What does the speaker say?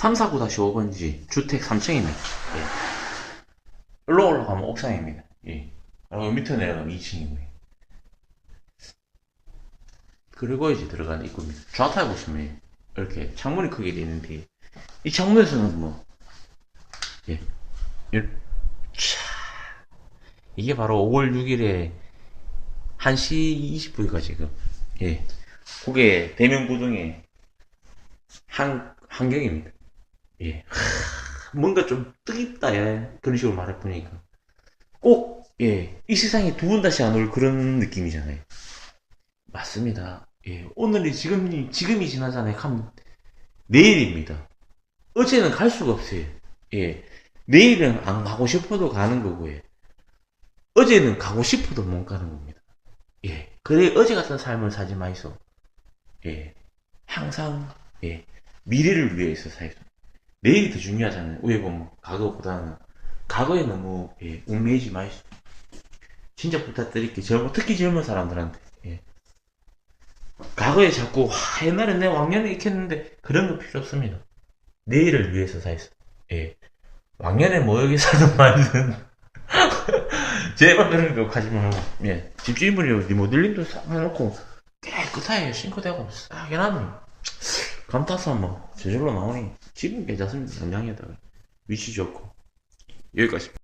349-5번지 주택 3층입니다. 예. 일로 올라가면 옥상입니다. 예. 그리고 밑에 내려가면 2층이고요. 그리고 이제 들어가는 입구입니다. 좌타에 보시면 이렇게 창문이 크게 되어 있는데 이 창문에서는 뭐 예. 이게 바로 5월 6일에 1시 20분이가 지금 예. 그게 대명부동의 한 환경입니다. 예. 하, 뭔가 좀 뜻있다, 예. 그런 식으로 말해보니까. 꼭, 예. 이 세상에 두 번 다시 안 올 그런 느낌이잖아요. 맞습니다. 예. 오늘이 지금이, 지금이 지나잖아요. 감, 내일입니다. 어제는 갈 수가 없어요. 예. 내일은 안 가고 싶어도 가는 거고 요. 어제는 가고 싶어도 못 가는 겁니다. 예. 그래, 어제 같은 삶을 살지 마이소. 예. 항상, 예. 미래를 위해서 살소. 내일이 더 중요하잖아요. 왜 보면, 과거보다는. 과거에 너무, 예, 얽매이지 마이소. 진짜 부탁드릴게요. 젊은, 특히 젊은 사람들한테, 예. 과거에 자꾸, 와, 옛날에 내 왕년에 했는데, 그런 거 필요 없습니다. 내일을 위해서 살소. 예. 왕년에 사는 말은, 제발 그런 거 하지 말고, 예. 집주인분이 리모델링도 싹 해놓고, 깨끗하게 싱크대고 싹 해놨네. 감타서 뭐, 저절로 나오니, 집은 괜찮습니다. 영양에다가. 위치 좋고. 여기까지.